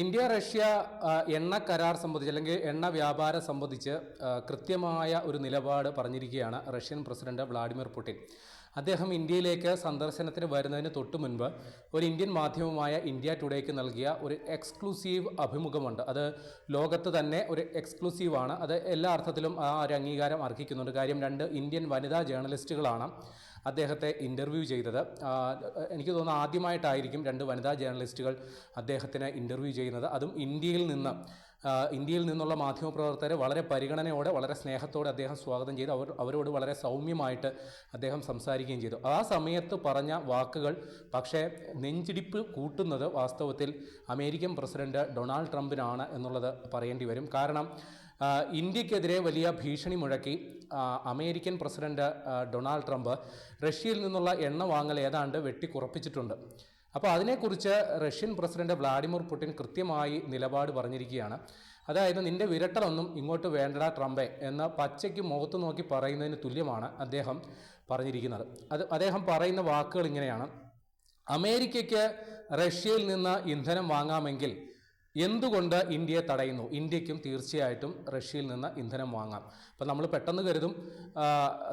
India Russia എണ്ണ കരാർ സംബന്ധിച്ച് അല്ലെങ്കിൽ എണ്ണ വ്യാപാരം സംബന്ധിച്ച് കൃത്യമായ ഒരു നിലപാട് പറഞ്ഞിരിക്കുകയാണ് റഷ്യൻ പ്രസിഡന്റ് വ്ളാഡിമിർ പുടിൻ. അദ്ദേഹം ഇന്ത്യയിലേക്ക് സന്ദർശനത്തിന് വരുന്നതിന് തൊട്ടു മുൻപ് ഒരു ഇന്ത്യൻ മാധ്യമമായ ഇന്ത്യ ടുഡേക്ക് നൽകിയ ഒരു എക്സ്ക്ലൂസീവ് അഭിമുഖമുണ്ട്. അത് ലോകത്ത് തന്നെ ഒരു എക്സ്ക്ലൂസീവാണ്. അത് എല്ലാ അർത്ഥത്തിലും ആ ഒരു അംഗീകാരം അർഹിക്കുന്നുണ്ട്. കാര്യം രണ്ട് ഇന്ത്യൻ വനിതാ ജേർണലിസ്റ്റുകളാണ് അദ്ദേഹത്തെ ഇന്റർവ്യൂ ചെയ്തത്. എനിക്ക് തോന്നുന്നു ആദ്യമായിട്ടായിരിക്കും രണ്ട് വനിതാ ജേർണലിസ്റ്റുകൾ അദ്ദേഹത്തിന് ഇന്റർവ്യൂ ചെയ്യുന്നത്. അതും ഇന്ത്യയിൽ നിന്ന് ഇന്ത്യയിൽ നിന്നുള്ള മാധ്യമപ്രവർത്തകരെ വളരെ പരിഗണനയോടെ വളരെ സ്നേഹത്തോടെ അദ്ദേഹം സ്വാഗതം ചെയ്തു. അവർ അവരോട് വളരെ സൗമ്യമായിട്ട് അദ്ദേഹം സംസാരിക്കുകയും ചെയ്തു. ആ സമയത്ത് പറഞ്ഞ വാക്കുകൾ പക്ഷേ നെഞ്ചിടിപ്പ് കൂട്ടുന്നത് വാസ്തവത്തിൽ അമേരിക്കൻ പ്രസിഡന്റ് ഡൊണാൾഡ് ട്രംപിനാണ് എന്നുള്ളത് പറയേണ്ടി വരും. കാരണം ഇന്ത്യക്കെതിരെ വലിയ ഭീഷണി മുഴക്കി അമേരിക്കൻ പ്രസിഡന്റ് ഡൊണാൾഡ് ട്രംപ് റഷ്യയിൽ നിന്നുള്ള എണ്ണ വാങ്ങൽ ഏതാണ്ട് വെട്ടിക്കുറപ്പിച്ചിട്ടുണ്ട്. അപ്പോൾ അതിനെക്കുറിച്ച് റഷ്യൻ പ്രസിഡന്റ് വ്ളാഡിമിർ പുടിൻ കൃത്യമായി നിലപാട് പറഞ്ഞിരിക്കുകയാണ്. അതായത് നിന്റെ വിരട്ടലൊന്നും ഇങ്ങോട്ട് വേണ്ടടാ ട്രംപെ എന്ന് പച്ചയ്ക്ക് മുഖത്ത് നോക്കി പറയുന്നതിന് തുല്യമാണ് അദ്ദേഹം പറഞ്ഞിരിക്കുന്നത്. അത് അദ്ദേഹം പറയുന്ന വാക്കുകൾ ഇങ്ങനെയാണ്. അമേരിക്കയ്ക്ക് റഷ്യയിൽ നിന്ന് ഇന്ധനം വാങ്ങാമെങ്കിൽ എന്തുകൊണ്ട് ഇന്ത്യയെ തടയുന്നു? ഇന്ത്യക്കും തീർച്ചയായിട്ടും റഷ്യയിൽ നിന്ന് ഇന്ധനം വാങ്ങാം. അപ്പം നമ്മൾ പെട്ടെന്ന് കരുതും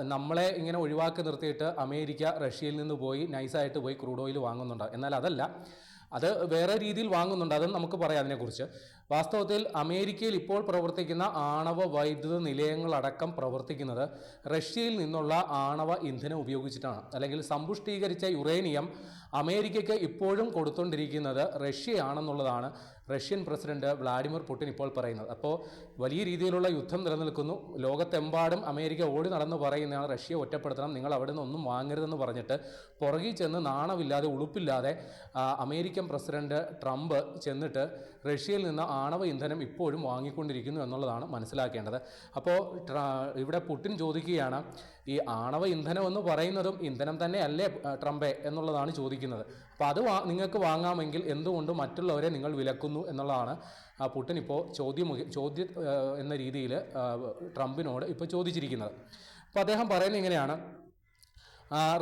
നമ്മളെ ഇങ്ങനെ ഒഴിവാക്കി നിർത്തിയിട്ട് അമേരിക്ക റഷ്യയിൽ നിന്ന് പോയി നൈസായിട്ട് പോയി ക്രൂഡ് ഓയിൽ വാങ്ങുന്നുണ്ട്. എന്നാൽ അതല്ല അത് വേറെ രീതിയിൽ വാങ്ങുന്നുണ്ട്. അതും നമുക്ക് പറയാം അതിനെക്കുറിച്ച്. വാസ്തവത്തിൽ അമേരിക്കയിൽ ഇപ്പോൾ പ്രവർത്തിക്കുന്ന ആണവ വൈദ്യുത നിലയങ്ങളടക്കം പ്രവർത്തിക്കുന്നത് റഷ്യയിൽ നിന്നുള്ള ആണവ ഇന്ധനം ഉപയോഗിച്ചിട്ടാണ്. അല്ലെങ്കിൽ സമ്പുഷ്ടീകരിച്ച യുറേനിയം അമേരിക്കയ്ക്ക് ഇപ്പോഴും കൊടുത്തുകൊണ്ടിരിക്കുന്നത് റഷ്യയാണെന്നുള്ളതാണ് റഷ്യൻ പ്രസിഡന്റ് വ്ളാഡിമിർ പുടിൻ ഇപ്പോൾ പറയുന്നത്. അപ്പോൾ വലിയ രീതിയിലുള്ള യുദ്ധം നിലനിൽക്കുന്നു. ലോകത്തെമ്പാടും അമേരിക്ക ഓടി നടന്ന് പറയുന്നതാണ് റഷ്യയെ ഒറ്റപ്പെടുത്തണം നിങ്ങൾ അവിടെ നിന്ന് ഒന്നും വാങ്ങരുതെന്ന് പറഞ്ഞിട്ട് പുറകിൽ ചെന്ന് നാണമില്ലാതെ ഉളുപ്പില്ലാതെ അമേരിക്കൻ പ്രസിഡന്റ് ട്രംപ് ചെന്നിട്ട് റഷ്യയിൽ നിന്ന് ആണവ ഇന്ധനം ഇപ്പോഴും വാങ്ങിക്കൊണ്ടിരിക്കുന്നു എന്നുള്ളതാണ് മനസ്സിലാക്കേണ്ടത്. അപ്പോൾ ഇവിടെ പുടിൻ ചോദിക്കുകയാണ് ഈ ആണവ ഇന്ധനം എന്ന് പറയുന്നതും ഇന്ധനം തന്നെ അല്ലേ ട്രംപെ എന്നുള്ളതാണ് ചോദിക്കുന്നത്. അപ്പോൾ അത് നിങ്ങൾക്ക് വാങ്ങാമെങ്കിൽ എന്തുകൊണ്ട് മറ്റുള്ളവരെ നിങ്ങൾ വിലക്കുന്നു എന്നുള്ളതാണ് ആ പുടിൻ ഇപ്പോൾ ചോദ്യം ചോദ്യ എന്ന രീതിയിൽ ട്രംപിനോട് ഇപ്പോൾ ചോദിച്ചിരിക്കുന്നത്. അപ്പോൾ അദ്ദേഹം പറയുന്നത് ഇങ്ങനെയാണ്.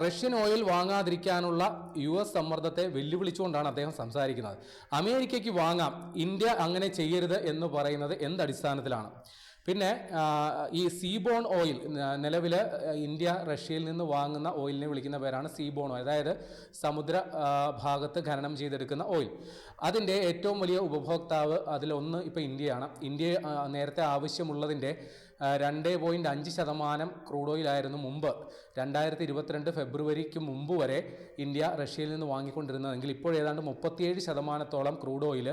റഷ്യൻ ഓയിൽ വാങ്ങാതിരിക്കാനുള്ള യു എസ് സമ്മർദ്ദത്തെ വെല്ലുവിളിച്ചുകൊണ്ടാണ് അദ്ദേഹം സംസാരിക്കുന്നത്. അമേരിക്കയ്ക്ക് വാങ്ങാം ഇന്ത്യ അങ്ങനെ ചെയ്യരുത് എന്ന് പറയുന്നത് എന്തടിസ്ഥാനത്തിലാണ്? പിന്നെ ഈ സീബോൺ ഓയിൽ നിലവിൽ ഇന്ത്യ റഷ്യയിൽ നിന്ന് വാങ്ങുന്ന ഓയിലിനെ വിളിക്കുന്ന പേരാണ് സീബോൺ ഓയിൽ അതായത് സമുദ്ര ഭാഗത്ത് ഖനനം ചെയ്തെടുക്കുന്ന ഓയിൽ അതിന്റെ ഏറ്റവും വലിയ ഉപഭോക്താവ് അതിലൊന്ന് ഇപ്പോൾ ഇന്ത്യയാണ്. ഇന്ത്യ നേരത്തെ ആവശ്യമുള്ളതിന്റെ രണ്ട് പോയിന്റ് അഞ്ച് ശതമാനം ക്രൂഡ് ഓയിലായിരുന്നു മുമ്പ്. രണ്ടായിരത്തി ഇരുപത്തിരണ്ട് ഫെബ്രുവരിക്ക് മുമ്പ് വരെ ഇന്ത്യ റഷ്യയിൽ നിന്ന് വാങ്ങിക്കൊണ്ടിരുന്നതെങ്കിൽ ഇപ്പോൾ ഏതാണ്ട് മുപ്പത്തിയേഴ് ശതമാനത്തോളം ക്രൂഡ് ഓയിൽ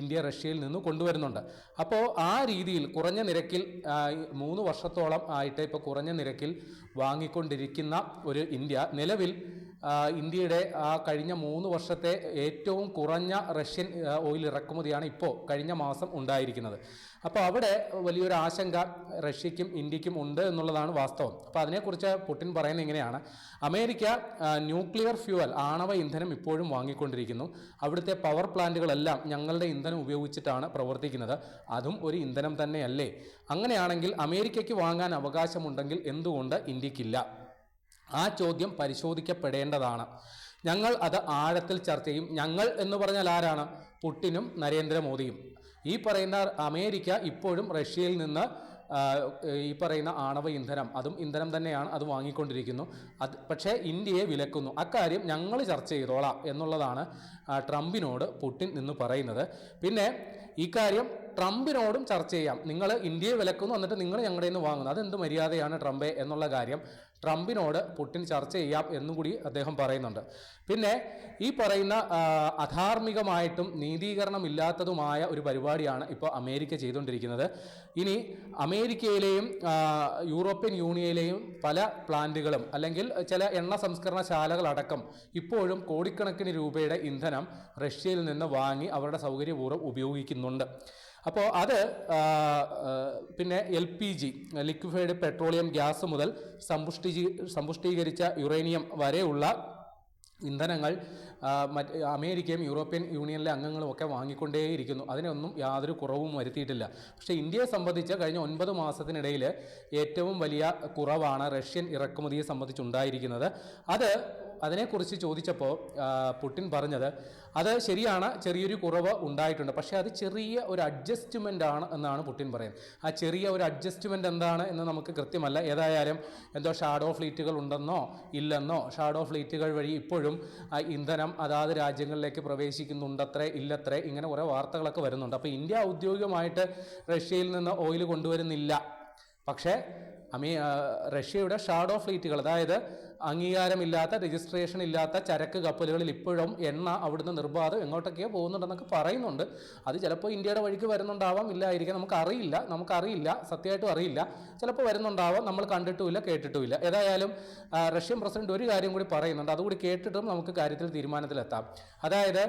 ഇന്ത്യ റഷ്യയിൽ നിന്ന് കൊണ്ടുവരുന്നുണ്ട്. അപ്പോൾ ആ രീതിയിൽ കുറഞ്ഞ നിരക്കിൽ മൂന്ന് വർഷത്തോളം ആയിട്ട് ഇപ്പോൾ കുറഞ്ഞ നിരക്കിൽ വാങ്ങിക്കൊണ്ടിരിക്കുന്ന ഒരു ഇന്ത്യ നിലവിൽ ഇന്ത്യയുടെ ആ കഴിഞ്ഞ മൂന്ന് വർഷത്തെ ഏറ്റവും കുറഞ്ഞ റഷ്യൻ ഓയിൽ ഇറക്കുമതിയാണ് ഇപ്പോൾ കഴിഞ്ഞ മാസം ഉണ്ടായിരിക്കുന്നത്. അപ്പോൾ അവിടെ വലിയൊരു ആശങ്ക റഷ്യയ്ക്കും ഇന്ത്യക്കും ഉണ്ട് എന്നുള്ളതാണ് വാസ്തവം. അപ്പോൾ അതിനെക്കുറിച്ച് പുടിൻ പറയുന്നത് ഇങ്ങനെയാണ്. അമേരിക്ക ന്യൂക്ലിയർ ഫ്യൂവൽ ആണവ ഇന്ധനം ഇപ്പോഴും വാങ്ങിക്കൊണ്ടിരിക്കുന്നു. അവിടുത്തെ പവർ പ്ലാന്റുകളെല്ലാം ഞങ്ങളുടെ ഇന്ധനം ഉപയോഗിച്ചിട്ടാണ് പ്രവർത്തിക്കുന്നത്. അതും ഒരു ഇന്ധനം തന്നെയല്ലേ? അങ്ങനെയാണെങ്കിൽ അമേരിക്കയ്ക്ക് വാങ്ങാൻ അവകാശമുണ്ടെങ്കിൽ എന്തുകൊണ്ട് ഇന്ത്യക്കില്ല? ആ ചോദ്യം പരിശോധിക്കപ്പെടേണ്ടതാണ്. ഞങ്ങൾ അത് ആഴത്തിൽ ചർച്ച ചെയ്യും. ഞങ്ങൾ എന്ന് പറഞ്ഞാൽ ആരാണ്? പുട്ടിനും നരേന്ദ്രമോദിയും. ഈ പറയുന്ന അമേരിക്ക ഇപ്പോഴും റഷ്യയിൽ നിന്ന് ഈ പറയുന്ന ആണവ ഇന്ധനം അതും ഇന്ധനം തന്നെയാണ് അത് വാങ്ങിക്കൊണ്ടിരിക്കുന്നു. അത് പക്ഷേ ഇന്ത്യയെ വിലക്കുന്നു. അക്കാര്യം ഞങ്ങൾ ചർച്ച ചെയ്തോളാം എന്നുള്ളതാണ് ട്രംപിനോട് പുടിൻ നിന്ന് പറയുന്നത്. പിന്നെ ഇക്കാര്യം ട്രംപിനോടും ചർച്ച ചെയ്യാം. നിങ്ങൾ ഇന്ത്യയെ വിലക്കുന്നു എന്നിട്ട് നിങ്ങൾ ഞങ്ങളുടെ നിന്ന് വാങ്ങുന്നു. അതെന്ത് മര്യാദയാണ് ട്രംപെ എന്നുള്ള കാര്യം ട്രംപിനോട് പുടിൻ ചർച്ച ചെയ്യാം എന്നും കൂടി അദ്ദേഹം പറയുന്നുണ്ട്. പിന്നെ ഈ പറയുന്ന അധാർമികമായിട്ടും നീതീകരണമില്ലാത്തതുമായ ഒരു പരിപാടിയാണ് ഇപ്പോൾ അമേരിക്ക ചെയ്തുകൊണ്ടിരിക്കുന്നത്. ഇനി അമേരിക്കയിലെയും യൂറോപ്യൻ യൂണിയനിലെയും പല പ്ലാന്റുകളും അല്ലെങ്കിൽ ചില എണ്ണ സംസ്കരണ ശാലകളടക്കം ഇപ്പോഴും കോടിക്കണക്കിന് രൂപയുടെ ഇന്ധനം റഷ്യയിൽ നിന്ന് വാങ്ങി അവരുടെ സൗകര്യപൂർവം ഉപയോഗിക്കുന്നുണ്ട്. അപ്പോൾ അത് പിന്നെ L P G liquefied petroleum gas മുതൽ സമ്പുഷ്ടി സമ്പുഷ്ടീകരിച്ച യുറേനിയം വരെയുള്ള ഇന്ധനങ്ങൾ മറ്റ് അമേരിക്കയും യൂറോപ്യൻ യൂണിയനിലെ അംഗങ്ങളും ഒക്കെ വാങ്ങിക്കൊണ്ടേയിരിക്കുന്നു. അതിനൊന്നും യാതൊരു കുറവും വരുത്തിയിട്ടില്ല. പക്ഷേ ഇന്ത്യയെ സംബന്ധിച്ച് കഴിഞ്ഞ ഒൻപത് മാസത്തിനിടയിൽ ഏറ്റവും വലിയ കുറവാണ് റഷ്യൻ ഇറക്കുമതിയെ സംബന്ധിച്ചുണ്ടായിരിക്കുന്നത്. അത് അതിനെക്കുറിച്ച് ചോദിച്ചപ്പോൾ പുട്ടിൻ പറഞ്ഞത് അത് ശരിയാണ് ചെറിയൊരു കുറവ് ഉണ്ടായിട്ടുണ്ട്. പക്ഷേ അത് ചെറിയ ഒരു അഡ്ജസ്റ്റ്മെന്റ് ആണ് എന്നാണ് പുടിൻ പറയുന്നത്. ആ ചെറിയ ഒരു അഡ്ജസ്റ്റ്മെന്റ് എന്താണ് എന്ന് നമുക്ക് കൃത്യമല്ല. ഏതായാലും എന്തോ ഷാഡോ ഫ്ലീറ്റുകൾ ഉണ്ടെന്നോ ഇല്ലെന്നോ ഷാഡോ ഫ്ലീറ്റുകൾ വഴി ഇപ്പോഴും ഇന്ധനം അതാത് രാജ്യങ്ങളിലേക്ക് പ്രവേശിക്കുന്നുണ്ടത്രേ ഇല്ലത്രേ ഇങ്ങനെ കുറേ വാർത്തകളൊക്കെ വരുന്നുണ്ട്. അപ്പോൾ ഇന്ത്യ ഔദ്യോഗികമായിട്ട് റഷ്യയിൽ നിന്ന് ഓയിൽ കൊണ്ടുവരുന്നില്ല. പക്ഷേ അമേ റഷ്യയുടെ ഷാഡോ ഫ്ലീറ്റുകൾ അതായത് അംഗീകാരമില്ലാത്ത രജിസ്ട്രേഷൻ ഇല്ലാത്ത ചരക്ക് കപ്പലുകളിൽ ഇപ്പോഴും എണ്ണ അവിടുന്ന് നിർബാധം എങ്ങോട്ടൊക്കെയോ പോകുന്നുണ്ടെന്നൊക്കെ പറയുന്നുണ്ട്. അത് ചിലപ്പോൾ ഇന്ത്യയുടെ വഴിക്ക് വരുന്നുണ്ടാവാം ഇല്ലായിരിക്കാം നമുക്കറിയില്ല നമുക്കറിയില്ല സത്യമായിട്ടും അറിയില്ല. ചിലപ്പോൾ വരുന്നുണ്ടാവാം നമ്മൾ കണ്ടിട്ടുമില്ല കേട്ടിട്ടുമില്ല. ഏതായാലും റഷ്യൻ പ്രസിഡന്റ് ഒരു കാര്യം കൂടി പറയുന്നുണ്ട്. അതുകൂടി കേട്ടിട്ടും നമുക്ക് കാര്യത്തിൽ തീരുമാനത്തിലെത്താം. അതായത്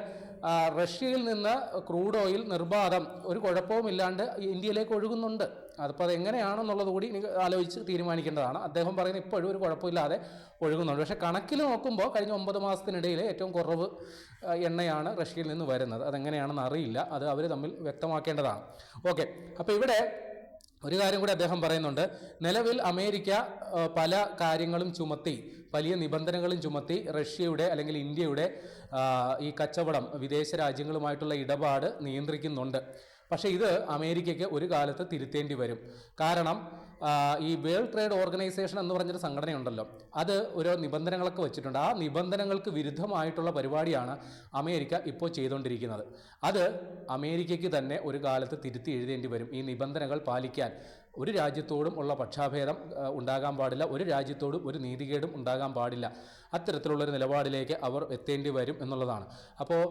റഷ്യയിൽ നിന്ന് ക്രൂഡ് ഓയിൽ നിർബാധം ഒരു കുഴപ്പവുമില്ലാണ്ട് ഇന്ത്യയിലേക്ക് ഒഴുകുന്നുണ്ട്. അതിപ്പോൾ അത് എങ്ങനെയാണെന്നുള്ളത് കൂടി ആലോചിച്ച് തീരുമാനിക്കേണ്ടതാണ്. അദ്ദേഹം പറയുന്നത് ഇപ്പോഴും ഒരു കുഴപ്പമില്ലാതെ ഒഴുകുന്നുണ്ട്. പക്ഷേ കണക്കിൽ നോക്കുമ്പോൾ കഴിഞ്ഞ ഒമ്പത് മാസത്തിനിടയിൽ ഏറ്റവും കുറവ് എണ്ണയാണ് റഷ്യയിൽ നിന്ന് വരുന്നത്. അതെങ്ങനെയാണെന്ന് അറിയില്ല. അത് അവർ തമ്മിൽ വ്യക്തമാക്കേണ്ടതാണ്. ഓക്കെ. അപ്പോൾ ഇവിടെ ഒരു കാര്യം കൂടി അദ്ദേഹം പറയുന്നുണ്ട്. നിലവിൽ അമേരിക്ക പല കാര്യങ്ങളും ചുമത്തി വലിയ നിബന്ധനകളും ചുമത്തി റഷ്യയുടെ അല്ലെങ്കിൽ ഇന്ത്യയുടെ ഈ കച്ചവടം വിദേശ രാജ്യങ്ങളുമായിട്ടുള്ള ഇടപാട് നിയന്ത്രിക്കുന്നുണ്ട്. പക്ഷേ ഇത് അമേരിക്കയ്ക്ക് ഒരു കാലത്ത് തിരുത്തേണ്ടി വരും. കാരണം ഈ വേൾഡ് ട്രേഡ് ഓർഗനൈസേഷൻ എന്ന് പറഞ്ഞൊരു സംഘടനയുണ്ടല്ലോ. അത് ഓരോ നിബന്ധനകളൊക്കെ വെച്ചിട്ടുണ്ട്. ആ നിബന്ധനകൾക്ക് വിരുദ്ധമായിട്ടുള്ള പരിപാടിയാണ് അമേരിക്ക ഇപ്പോൾ ചെയ്തുകൊണ്ടിരിക്കുന്നത്. അത് അമേരിക്കയ്ക്ക് തന്നെ ഒരു കാലത്ത് തിരുത്തി എഴുതേണ്ടി വരും ഈ നിബന്ധനകൾ പാലിക്കാൻ. ഒരു രാജ്യത്തോടും ഉള്ള പക്ഷാഭേദം ഉണ്ടാകാൻ പാടില്ല. ഒരു രാജ്യത്തോടും ഒരു നീതികേടും ഉണ്ടാകാൻ പാടില്ല. അത്തരത്തിലുള്ളൊരു നിലപാടിലേക്ക് അവർ എത്തേണ്ടി വരും എന്നുള്ളതാണ്. അപ്പോൾ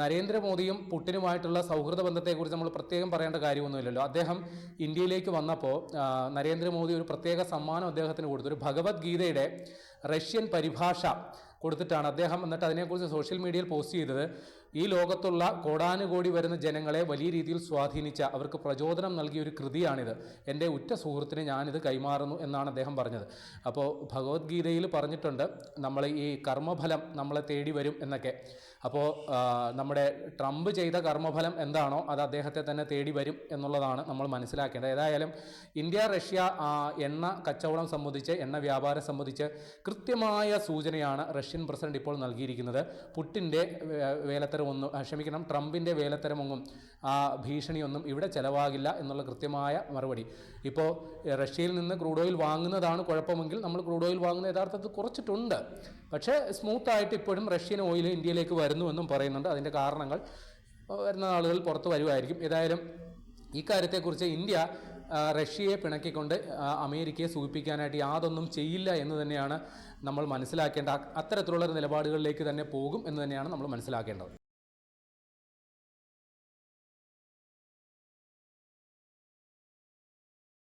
നരേന്ദ്രമോദിയും പുട്ടിനുമായിട്ടുള്ള സൗഹൃദ ബന്ധത്തെക്കുറിച്ച് നമ്മൾ പ്രത്യേകം പറയേണ്ട കാര്യമൊന്നുമില്ലല്ലോ. അദ്ദേഹം ഇന്ത്യയിലേക്ക് വന്നപ്പോൾ നരേന്ദ്രമോദി ഒരു പ്രത്യേക സമ്മാനം അദ്ദേഹത്തിന് കൊടുത്തു. ഒരു ഭഗവത്ഗീതയുടെ റഷ്യൻ പരിഭാഷ കൊടുത്തിട്ടാണ് അദ്ദേഹം എന്നിട്ട് അതിനെക്കുറിച്ച് സോഷ്യൽ മീഡിയയിൽ പോസ്റ്റ് ചെയ്തത്. ഈ ലോകത്തുള്ള കോടാനുകോടി വരുന്ന ജനങ്ങളെ വലിയ രീതിയിൽ സ്വാധീനിച്ച അവർക്ക് പ്രചോദനം നൽകിയ ഒരു കൃതിയാണിത്. എന്റെ ഉറ്റ സുഹൃത്തിന് ഞാനിത് കൈമാറുന്നു എന്നാണ് അദ്ദേഹം പറഞ്ഞത്. അപ്പോൾ ഭഗവത്ഗീതയിൽ പറഞ്ഞിട്ടുണ്ട് നമ്മൾ ഈ കർമ്മഫലം നമ്മളെ തേടി വരും എന്നൊക്കെ. അപ്പോൾ നമ്മുടെ ട്രംപ് ചെയ്ത കർമ്മഫലം എന്താണോ അത് അദ്ദേഹത്തെ തന്നെ തേടി വരും എന്നുള്ളതാണ് നമ്മൾ മനസ്സിലാക്കേണ്ടത്. ഏതായാലും ഇന്ത്യ റഷ്യ എണ്ണ കച്ചവടം സംബന്ധിച്ച് എണ്ണ വ്യാപാരം സംബന്ധിച്ച് കൃത്യമായ സൂചനയാണ് റഷ്യൻ പ്രസിഡന്റ് ഇപ്പോൾ നൽകിയിരിക്കുന്നത്. പുട്ടിന്റെ വേലത്തരമൊന്നും ക്ഷമിക്കണം ട്രംപിന്റെ വേലത്തരമൊന്നും ആ ഭീഷണിയൊന്നും ഇവിടെ ചിലവാകില്ല എന്നുള്ള കൃത്യമായ മറുപടി. ഇപ്പോൾ റഷ്യയിൽ നിന്ന് ക്രൂഡ് ഓയിൽ വാങ്ങുന്നതാണ് കുഴപ്പമെങ്കിൽ നമ്മൾ ക്രൂഡ് ഓയിൽ വാങ്ങുന്ന യഥാർത്ഥത്തിൽ കുറച്ചിട്ടുണ്ട്. പക്ഷേ സ്മൂത്തായിട്ട് ഇപ്പോഴും റഷ്യൻ ഓയിൽ ഇന്ത്യയിലേക്ക് വരുന്നുവെന്നും പറയുന്നുണ്ട്. അതിന്റെ കാരണങ്ങൾ വരുന്ന ആളുകൾ പുറത്ത് വരുമായിരിക്കും ഏതായാലും ഈ കാര്യത്തെക്കുറിച്ച് ഇന്ത്യ റഷ്യയെ പിണക്കിക്കൊണ്ട് അമേരിക്കയെ സൂചിപ്പിക്കാനായിട്ട് യാതൊന്നും ചെയ്യില്ല എന്ന് തന്നെയാണ് നമ്മൾ മനസ്സിലാക്കേണ്ട. അത്തരത്തിലുള്ള നിലപാടുകളിലേക്ക് തന്നെ പോകും എന്ന് തന്നെയാണ് നമ്മൾ മനസ്സിലാക്കേണ്ടത്.